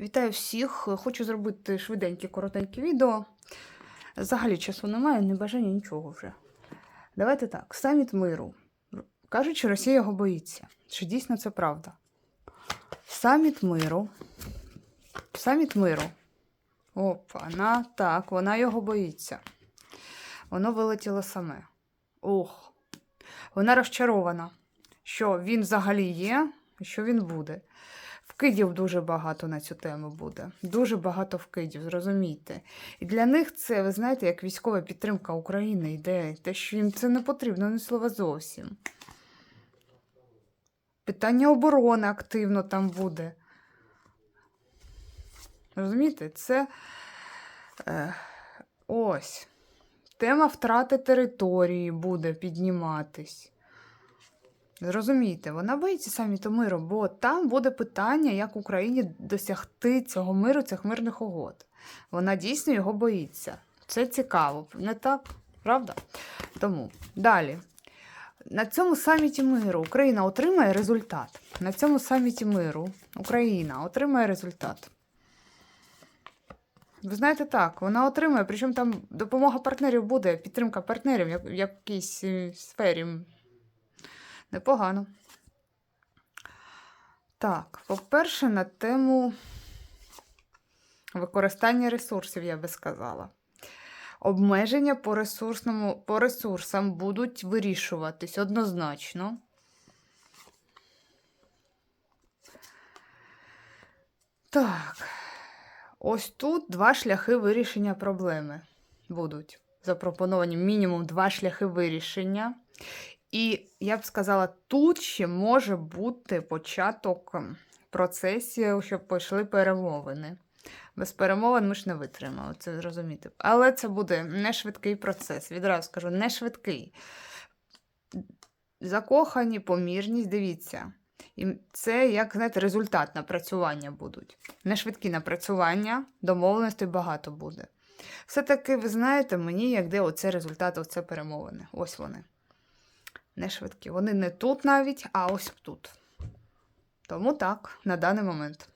Вітаю всіх! Хочу зробити швиденьке, коротеньке відео. Взагалі часу немає, не бажання нічого вже. Давайте так: саміт миру. Кажуть, що Росія його боїться. Чи дійсно це правда? Саміт миру. Саміт миру. Опа, на так, вона його боїться. Воно вилетіло саме. Ох. Вона розчарована, що він взагалі є, і що він буде. Вкидів дуже багато на цю тему буде. Дуже багато вкидів, зрозумійте. І для них це, ви знаєте, як військова підтримка України йде. Те, що їм це не потрібно, ні слова зовсім. Питання оборони активно там буде. Розумієте, це е, ось. Тема втрати території буде підніматись. Зрозумійте, вона боїться саміту миру, бо там буде питання, як Україні досягти цього миру, цих мирних угод. Вона дійсно його боїться. Це цікаво, не так? Правда? Тому далі. На цьому саміті миру Україна отримає результат. На цьому саміті миру Україна отримає результат. Ви знаєте, так, вона отримає, причому там допомога партнерів буде, підтримка партнерів в якійсь е, сфері. Непогано. Так, по-перше, на тему використання ресурсів, я би сказала. Обмеження по, ресурсному, по ресурсам будуть вирішуватись однозначно. Так, ось тут два шляхи вирішення проблеми будуть. Запропоновані мінімум два шляхи вирішення. І я б сказала, тут ще може бути початок процесів, щоб пішли перемовини. Без перемовин ми ж не витримали, це зрозуміти. Але це буде не швидкий процес. Відразу скажу, не швидкий. Закохані, помірність, дивіться. І це, як знаєте, результат напрацювання будуть. Не швидкі напрацювання, домовленостей багато буде. Все-таки, ви знаєте, мені як де оце результат, оце перемовини. Ось вони не швидкі. Вони не тут навіть, а ось тут. Тому так, на даний момент.